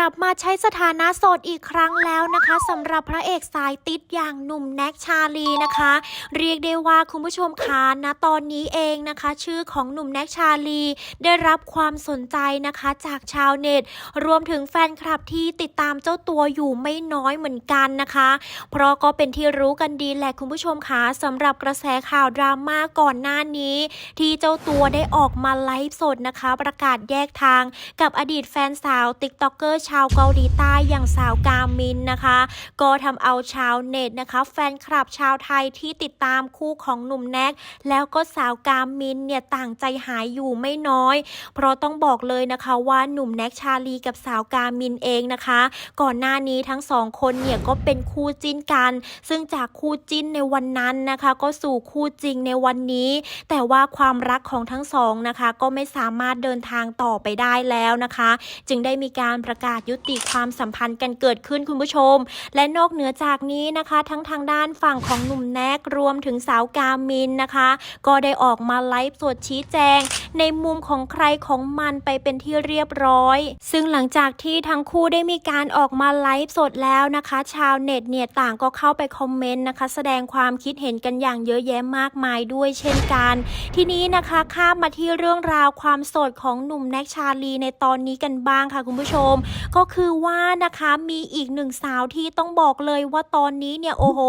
ลับมาใช้สถานะโสดอีกครั้งแล้วนะคะสำหรับพระเอกสายติดอย่างหนุ่มแน็กชาลีนะคะ เรียกได้ว่าคุณผู้ชมคะนะตอนนี้เองนะคะ ชื่อของหนุ่มแน็กชาลี ได้รับความสนใจนะคะจากชาวเน็ต รวมถึงแฟนคลับที่ติดตามเจ้าตัวอยู่ไม่น้อยเหมือนกันนะคะ เพราะก็เป็นที่รู้กันดีแหละคุณผู้ชมคะสำหรับกระแสข่าวดราม่าก่อนหน้านี้ ที่เจ้าตัวได้ออกมาไลฟ์สดนะคะ ประกาศแยกทางกับอดีตแฟนสาวติ๊กต็อกเกอร์ชาวเกาหลีใต้อย่างสาวกามินนะคะ ก็ทำเอาชาวเน็ตนะคะ แฟนคลับชาวไทยที่ติดตามคู่ของหนุ่มแน็กแล้วก็สาวกามินเนี่ยต่างใจหายอยู่ไม่น้อย เพราะต้องบอกเลยนะคะว่าหนุ่มแน็กชาลีกับสาวกามินเองนะคะ ก่อนหน้านี้ทั้งสองคนเนี่ยก็เป็นคู่จิ้นกัน ซึ่งจากคู่จิ้นในวันนั้นนะคะ ก็สู่คู่จริงในวันนี้ แต่ว่าความรักของทั้งสองนะคะ ก็ไม่สามารถเดินทางต่อไปได้แล้วนะคะ จึงได้มีการประกาศยุติความสัมพันธ์กันเกิดขึ้นคุณผู้ชม และนอกเหนือจากนี้นะคะ ทั้งทางด้านฝั่งของหนุ่มแนกรวมถึงสาวกามินนะคะ ก็ได้ออกมาไลฟ์สดชี้แจง ในมุมของใครของมันไปเป็นที่เรียบร้อย ซึ่งหลังจากที่ทั้งคู่ได้มีการออกมาไลฟ์สดแล้วนะคะ ชาวเน็ตเนี่ยต่างก็เข้าไปคอมเมนต์นะคะ แสดงความคิดเห็นกันอย่างเยอะแยะมากมายด้วยเช่นกัน ทีนี้นะคะข้ามมาที่เรื่องราวความโสดของหนุ่มแน็กชาลีในตอนนี้กันบ้างค่ะคุณผู้ชมก็คือว่านะคะมีอีกหนึ่งสาวที่ต้องบอกเลยว่าตอนนี้เนี่ยโอ้โห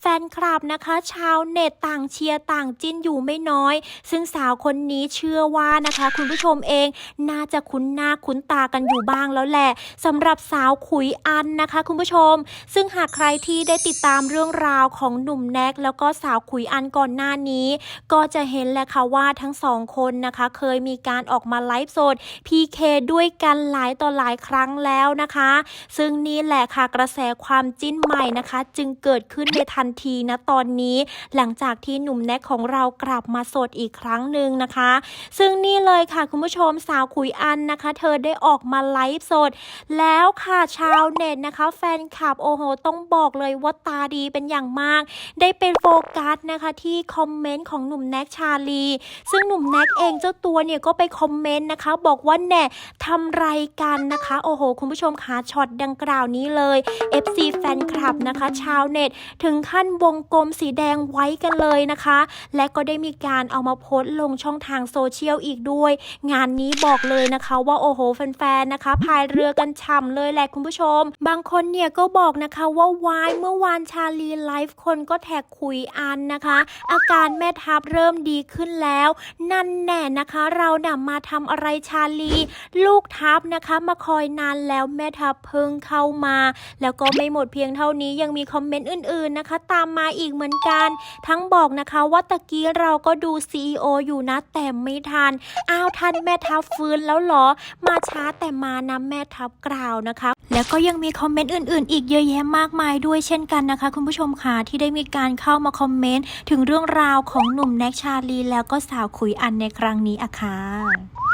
แฟนคลับนะคะ ชาวเน็ตต่างเชียร์ต่างจิ้นอยู่ไม่น้อย ซึ่งสาวคนนี้เชื่อว่านะคะ คุณผู้ชมเองน่าจะคุ้นหน้าคุ้นตากันอยู่บ้างแล้วแหละสำหรับสาวขุยอันนะคะ คุณผู้ชม ซึ่งหากใครที่ได้ติดตามเรื่องราวของหนุ่มแน็กแล้วก็สาวขุยอันก่อนหน้านี้ ก็จะเห็นแหละค่ะว่าทั้งสองคนนะคะ เคยมีการออกมาไลฟ์สด PK ด้วยกันหลายต่อหลายครั้งแล้วนะคะ ซึ่งนี่แหละค่ะกระแสความจิ้นใหม่นะคะ จึงเกิดขึ้นในทันทีนะตอนนี้ หลังจากที่หนุ่มแน็กของเรากลับมาสดอีกครั้งหนึ่งนะคะ ซึ่งนี่เลยค่ะคุณผู้ชมสาวขุยอันนะคะ เธอได้ออกมาไลฟ์สด แล้วค่ะชาวเน็ตนะคะ แฟนคลับโอ้โหต้องบอกเลยว่าตาดีเป็นอย่างมาก ได้เป็นโฟกัสนะคะที่คอมเมนต์ของหนุ่มแน็กชาลี ซึ่งหนุ่มแน็กเองเจ้าตัวเนี่ยก็ไปคอมเมนต์นะคะ บอกว่าแน่ทำไรกันนะคะ โอ้โหคุณผู้ชมคะช็อตดังกล่าวนี้เลย FC แฟนคลับนะคะ ชาวเน็ต ถึงขั้นวงกลมสีแดงไว้กันเลยนะคะ และก็ได้มีการเอามาโพสต์ลงช่องทางโซเชียลอีกด้วย งานนี้บอกเลยนะคะว่าโอ้โหแฟนๆนะคะพายเรือกันฉ่ำเลยแหละคุณผู้ชม บางคนเนี่ยก็บอกนะคะว่าวายเมื่อวานชาลีไลฟ์คนก็แท็กคุยอันนะคะ อาการแม่ทัพเริ่มดีขึ้นแล้ว นั่นแน่นะคะ เรานำมาทำอะไรชาลี ลูกทัพนะคะ มาคอยนานแล้วแม่ทัพเพิ่งเข้ามา แล้วก็ไม่หมดเพียงเท่านี้ยังมีคอมเมนต์อื่นๆนะคะ ตามมาอีกเหมือนกัน ทั้งบอกนะคะว่าตะกี้เราก็ดู CEO อยู่นะแต่ไม่ทัน อ้าวท่านแม่ทัพฟื้นแล้วหรอ มาช้าแต่มานะแม่ทัพกล่าวนะคะ แล้วก็ยังมีคอมเมนต์อื่นๆ อีกเยอะแยะมากมายด้วยเช่นกันนะคะ คุณผู้ชมค่ะที่ได้มีการเข้ามาคอมเมนต์ถึงเรื่องราวของหนุ่มแน็กชาลีแล้วก็สาวขุยอันในครั้งนี้อะค่ะ